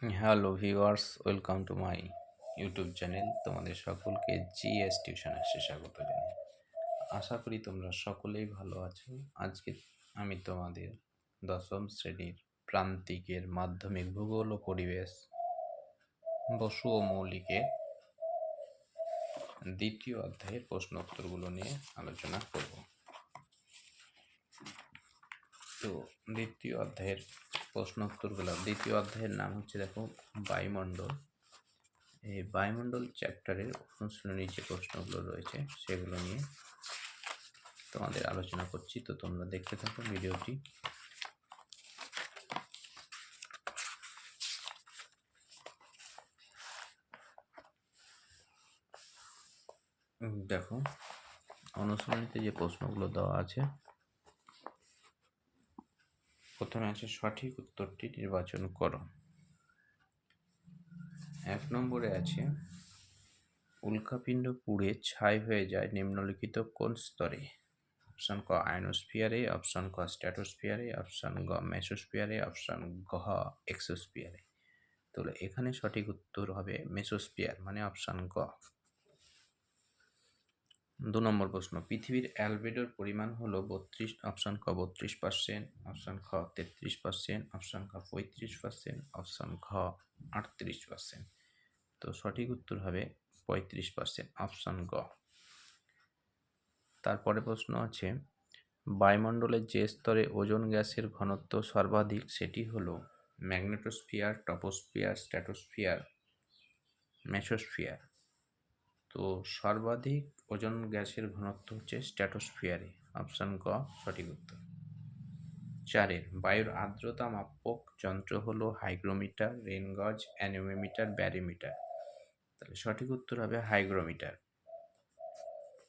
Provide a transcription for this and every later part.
Hello viewers, welcome to my YouTube channel. তোমাদের সকলকে GS tuition আসে স্বাগত জানাই। আশা করি তোমরা সকলেই ভালো আছো। আজকে আমি তোমাদের দশম শ্রেণির প্রান্তিকের মাধ্যমিক ভূগোল ও পরিবেশ, বসু ও মৌলিকের দ্বিতীয় অধ্যায়ের প্রশ্ন উত্তরগুলো নিয়ে আলোচনা করব। তো দ্বিতীয় অধ্যায়ের প্রশ্ন উত্তরগুলো দ্বিতীয় অধ্যায়ের নাম হচ্ছে দেখো বায়ুমণ্ডল। এই বায়ুমণ্ডল চ্যাপ্টারের অনুশীলনীর যে প্রশ্নগুলো রয়েছে, সেগুলো নিয়ে তোমাদের আলোচনা করছি। তো তোমরা দেখতে থাকো ভিডিওটি। দেখো অনুশীলনীতে যে প্রশ্নগুলো দেওয়া আছে প্রথমে আছে সঠিক উত্তরটি নির্বাচন করো। এক নম্বরে আছে, উল্কাপিণ্ড পুড়ে ছাই হয়ে যায় নিম্নলিখিত কোন স্তরে? অপশান ক আয়নোস্ফিয়ারে অপশান ক, স্ট্যাটোস্ফিয়ারে, অপশান গ, মেসোস্ফিয়ারে, অপশান ঘ, এক্সোস্ফিয়ারে। তাহলে এখানে সঠিক উত্তর হবে মেসোস্ফিয়ার মানে অপশান গ দু নম্বর প্রশ্ন, পৃথিবীর অ্যালবেডোর পরিমাণ হলো বত্রিশ, অপশান ক বত্রিশ পার্সেন্ট অপশান খ তেত্রিশ পার্সেন্ট অপশান খ পঁয়ত্রিশ পার্সেন্ট অপশান ঘ আটত্রিশ পার্সেন্ট তো সঠিক উত্তর হবে পঁয়ত্রিশ পার্সেন্ট অপশান গ। তারপরে প্রশ্ন আছে, বায়ুমণ্ডলের যে স্তরে ওজন গ্যাসের ঘনত্ব সর্বাধিক সেটি হলো ম্যাগনেটোস্ফিয়ার, টপোস্ফিয়ার স্ট্যাটোস্ফিয়ার মেসোস্ফিয়ার। তো সর্বাধিক ওজন গ্যাসের ঘনত্ব হচ্ছে স্ট্যাটোস্ফিয়ারে। অপশান ক সঠিক উত্তর। চারের, বায়ুর আর্দ্রতা মাপক যন্ত্র হলো হাইগ্রোমিটার, রেনগজ অ্যানোমিটার ব্যারিমিটার। তাহলে সঠিক উত্তর হবে হাইগ্রোমিটার।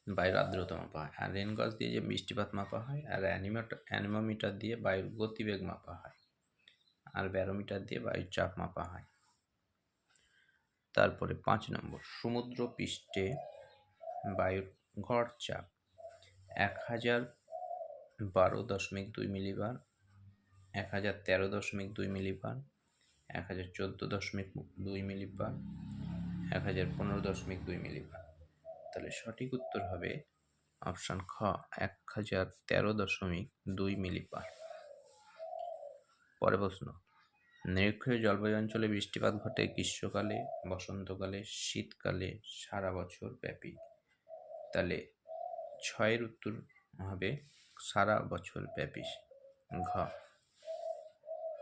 বায়ুর আর্দ্রতা মাপা হয়। আর রেনগজ দিয়ে যে বৃষ্টিপাত মাপা হয়, আর অ্যানিমিটার অ্যানিমোমিটার দিয়ে বায়ুর গতিবেগ মাপা হয়। আর ব্যারোমিটার দিয়ে বায়ুর চাপ মাপা হয়। তারপরে পাঁচ নম্বর, সমুদ্র পৃষ্ঠে বায়ুর গড় চাপ এক হাজার বারো দশমিক দুই মিলিবার, এক হাজার তেরো দশমিক দুই মিলিবার, এক হাজার চোদ্দ দশমিক দুই মিলিবার, এক হাজার পনেরো দশমিক দুই মিলিবার। তাহলে সঠিক উত্তর হবে অপশান খ, এক হাজার তেরো দশমিক দুই মিলিবার। পরে প্রশ্ন নিরক্ষীয় জলবায়ু অঞ্চলে বৃষ্টিপাত ঘটে গ্রীষ্মকালে, বসন্তকালে, শীতকালে, সারা বছর ব্যাপী। তাহলে ছয়ের উত্তর হবে সারা বছর ব্যাপী। ঘ।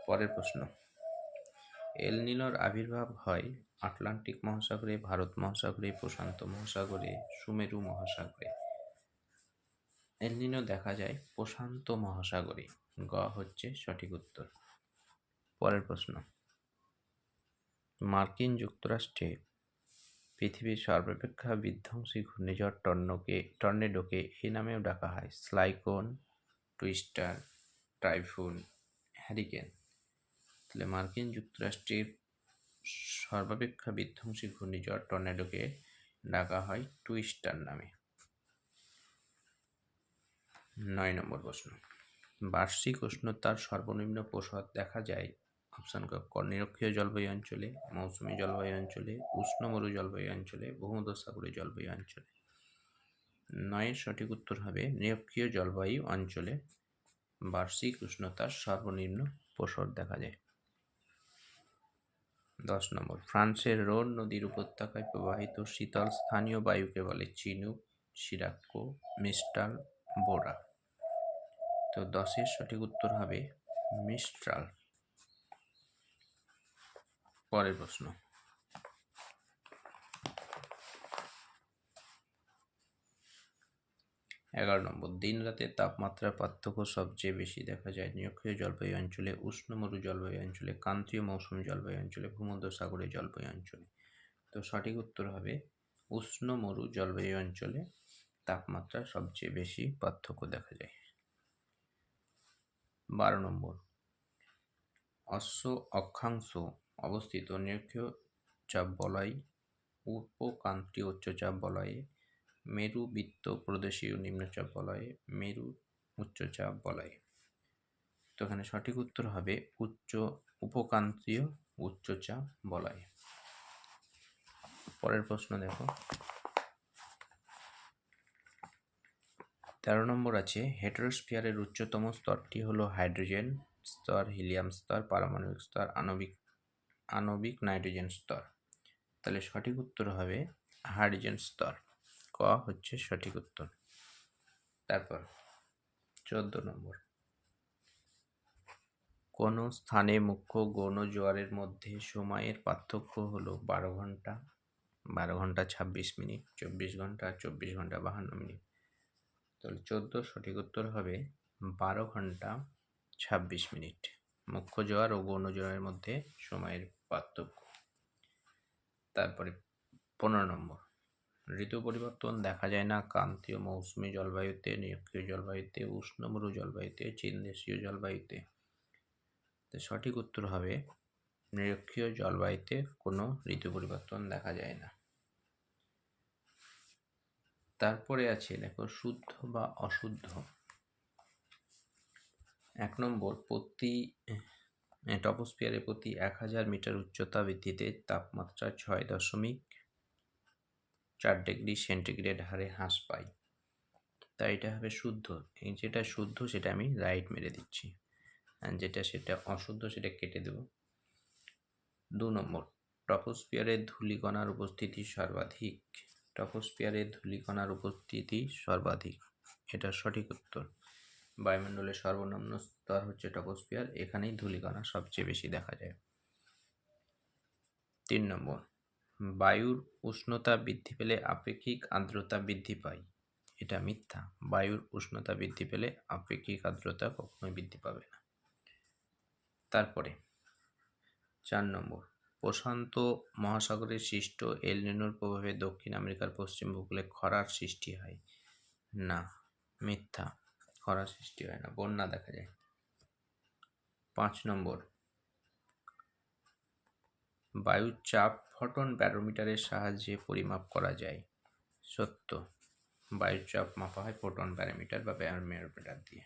পরের প্রশ্ন। এল নিনোর আবির্ভাব হয় আটলান্টিক মহাসাগরে, ভারত মহাসাগরে, প্রশান্ত মহাসাগরে, সুমেরু মহাসাগরে। এল নিনো দেখা যায় প্রশান্ত মহাসাগরে। গ হচ্ছে সঠিক উত্তর। পরের প্রশ্ন। মার্কিন যুক্তরাষ্ট্রে পৃথিবীর সর্বাপেক্ষা বিধ্বংসী ঘূর্ণিঝড় টর্নোকে, টর্নেডোকে এই নামেও ডাকা হয়। Cyclone, twister, typhoon, hurricane. তাহলে মার্কিন যুক্তরাষ্ট্রের সর্বাপেক্ষা বিধ্বংসী ঘূর্ণিঝড় টর্নেডোকে ডাকা হয় টুইস্টার নামে। নয় নম্বর প্রশ্ন। বার্ষিক উষ্ণতার সর্বনিম্ন প্রসাদ দেখা যায় অপশান ক নিরক্ষীয় জলবায়ু অঞ্চলে, মৌসুমী জলবায়ু অঞ্চলে উষ্ণ মরু জলবায়ু অঞ্চলে, ভূমধ্যসাগরীয় জলবায়ু অঞ্চলে। নয়ের সঠিক উত্তর হবে নিরক্ষীয় জলবায়ু অঞ্চলে। বার্ষিক উষ্ণতার সর্বনিম্ন প্রসর দেখা যায়। দশ নম্বর, ফ্রান্সের রোড নদীর উপত্যকায় প্রবাহিত শীতল স্থানীয় বায়ুকে বলে চিনুক সিরাক্কো মিস্টাল, বোরা। তো দশের সঠিক উত্তর হবে মিস্ট্রাল। পরের প্রশ্ন। এগারো নম্বর দিন রাতের তাপমাত্রার পার্থক্য সবচেয়ে বেশি দেখা যায় নিরক্ষীয় জলবায়ু অঞ্চলে উষ্ণমরু জলবায়ু অঞ্চলে, ক্রান্তীয় মৌসুমী জলবায়ু অঞ্চলে ভূমধ্যসাগরীয় জলবায়ু অঞ্চলে। তো সঠিক উত্তর হবে উষ্ণমরু জলবায়ু অঞ্চলে তাপমাত্রা সবচেয়ে বেশি পার্থক্য দেখা যায়। বারো নম্বর, অশ্ব অক্ষাংশ অবস্থিত। নিরক্ষীয় চাপ বলয়, উপক্রান্তীয় উচ্চচাপ বলয়ে মেরু বৃত্ত প্রদেশীয় নিম্নচাপ বলয়ে, মেরু উচ্চচাপ বলয়ে। তো এখানে সঠিক উত্তর হবে উচ্চ, উপক্রান্তীয় উচ্চচাপ বলয়। পরের প্রশ্ন দেখো। তেরো নম্বর আছে, হেটেরোস্ফিয়ারের উচ্চতম স্তরটি হলো হাইড্রোজেন স্তর, হিলিয়াম স্তর, পারমাণবিক স্তর, আণবিক আণবিক নাইট্রোজেন স্তর। তাহলে সঠিক উত্তর হবে হাইড্রোজেন স্তর। ক হচ্ছে সঠিক উত্তর। তারপর চোদ্দ নম্বর। কোন স্থানে মুখ্য গৌণ জোয়ারের মধ্যে সময়ের পার্থক্য হলো বারো ঘণ্টা বারো ঘণ্টা ছাব্বিশ মিনিট, চব্বিশ ঘণ্টা চব্বিশ ঘণ্টা বাহান্ন মিনিট। তাহলে চোদ্দ সঠিক উত্তর হবে বারো ঘণ্টা ছাব্বিশ মিনিট। মুখ্য জোয়ার ও গৌণ জোয়ারের মধ্যে সময়ের পার্থক্য। তারপরে পনেরো নম্বর। ঋতু পরিবর্তন দেখা যায় না। ক্রান্তীয় মৌসুমি জলবায়ুতে নিরক্ষীয় জলবায়ুতে, উষ্ণমরু জলবায়ুতে চীন দেশীয় জলবায়ুতে সঠিক উত্তর হবে নিরক্ষীয় জলবায়ুতে কোনো ঋতু পরিবর্তন দেখা যায় না। তারপরে আছে, দেখো, শুদ্ধ বা অশুদ্ধ। এক নম্বর, প্রতি টপোস্পিয়ারে প্রতি এক হাজার মিটার উচ্চতা বৃদ্ধিতে তাপমাত্রা ছয় দশমিক চার ডিগ্রি সেন্টিগ্রেড হারে হ্রাস পায়। তাই এটা হবে শুদ্ধ। এই যেটা শুদ্ধ সেটা আমি রাইট মেরে দিচ্ছি। আর যেটা সেটা অশুদ্ধ সেটা কেটে দেব। দু নম্বর টপোস্পিয়ারের ধূলিকণার উপস্থিতি সর্বাধিক। টপোস্পিয়ারে ধূলিকণার উপস্থিতি সর্বাধিক। এটা সঠিক উত্তর। বায়ুমণ্ডলের সর্বনিম্ন স্তর হচ্ছে টপোস্পিয়ার এখানেই ধূলিকণা সবচেয়ে বেশি দেখা যায়। তিন নম্বর, বায়ুর উষ্ণতা বৃদ্ধি পেলে আপেক্ষিক আর্দ্রতা বৃদ্ধি পায়। এটা মিথ্যা। বায়ুর উষ্ণতা বৃদ্ধি পেলে আপেক্ষিক আর্দ্রতা কখনোই বৃদ্ধি পাবে না। তারপরে, চার নম্বর, প্রশান্ত মহাসাগরের সৃষ্ট এলনিনোর প্রভাবে দক্ষিণ আমেরিকার পশ্চিম উপকূলে খরার সৃষ্টি হয়। না, মিথ্যা। খরা সৃষ্টি হয় না, বন্যা দেখা যায়। পাঁচ নম্বর। বায়ুর চাপ ফটন ব্যারোমিটারের সাহায্যে পরিমাপ করা যায়। সত্য। বায়ুর চাপ মাপা হয় ফোটন ব্যারোমিটার বা ব্যারোমিটার দিয়ে।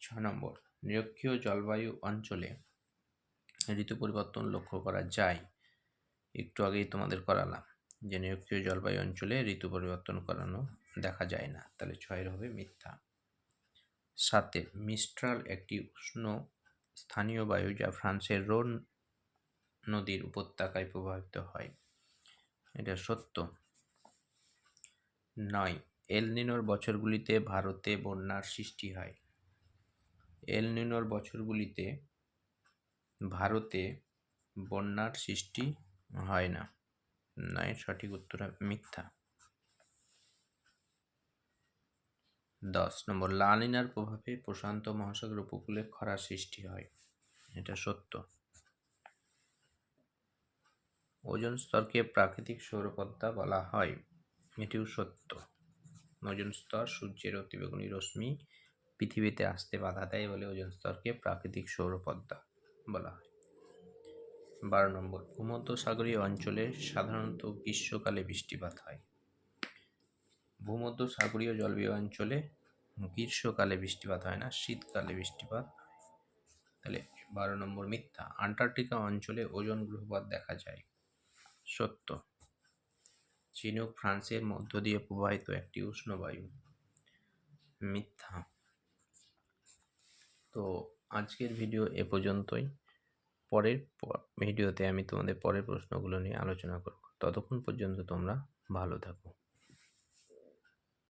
ছ নম্বর। নিরক্ষীয় জলবায়ু অঞ্চলে ঋতু পরিবর্তন লক্ষ্য করা যায়। একটু আগেই তোমাদের করালাম যে নিরক্ষীয় জলবায়ু অঞ্চলে ঋতু পরিবর্তন করানো দেখা যায় না। তাহলে ছয়ের হবে মিথ্যা। সাতে, মিস্ট্রাল একটি উষ্ণ স্থানীয় বায়ু যা ফ্রান্সের রোন নদীর উপত্যকায় প্রভাবিত হয়। এটা সত্য। নয়, এল নিনোর বছরগুলিতে ভারতে বন্যার সৃষ্টি হয়। এল নিনোর বছরগুলিতে ভারতে বন্যার সৃষ্টি হয় না। নয়, সঠিক উত্তর মিথ্যা। দশ নম্বর, লালিনার প্রভাবে প্রশান্ত মহাসাগর উপকূলে খরা সৃষ্টি হয়। এটা সত্য। ওজন স্তরকে প্রাকৃতিক সৌরপদ্মা বলা হয়। এটিও সত্য। ওজন স্তর সূর্যের অতিবেগুনি রশ্মি পৃথিবীতে আসতে বাধা দেয় বলে ওজন স্তরকে প্রাকৃতিক সৌরপদ্মা বলা হয়। বারো নম্বর, ভূমধ্যসাগরীয় অঞ্চলে সাধারণত গ্রীষ্মকালে বৃষ্টিপাত হয়। ভূমধ্যসাগরীয় জলবায়ু অঞ্চলে গ্রীষ্মকালে বৃষ্টিপাত হয় না, শীতকালে বৃষ্টিপাত তাহলে বারো নম্বর মিথ্যা, আন্টার্কটিকা অঞ্চলে ওজন গ্রহপাত দেখা যায়। সত্য, চিনুক ফ্রান্সের মধ্য দিয়ে প্রবাহিত একটি উষ্ণ বায়ু। মিথ্যা। তো আজকের ভিডিও এ পর্যন্তই। পরের ভিডিওতে আমি তোমাদের পরের প্রশ্নগুলো নিয়ে আলোচনা করব। ততক্ষণ পর্যন্ত তোমরা ভালো থাকো।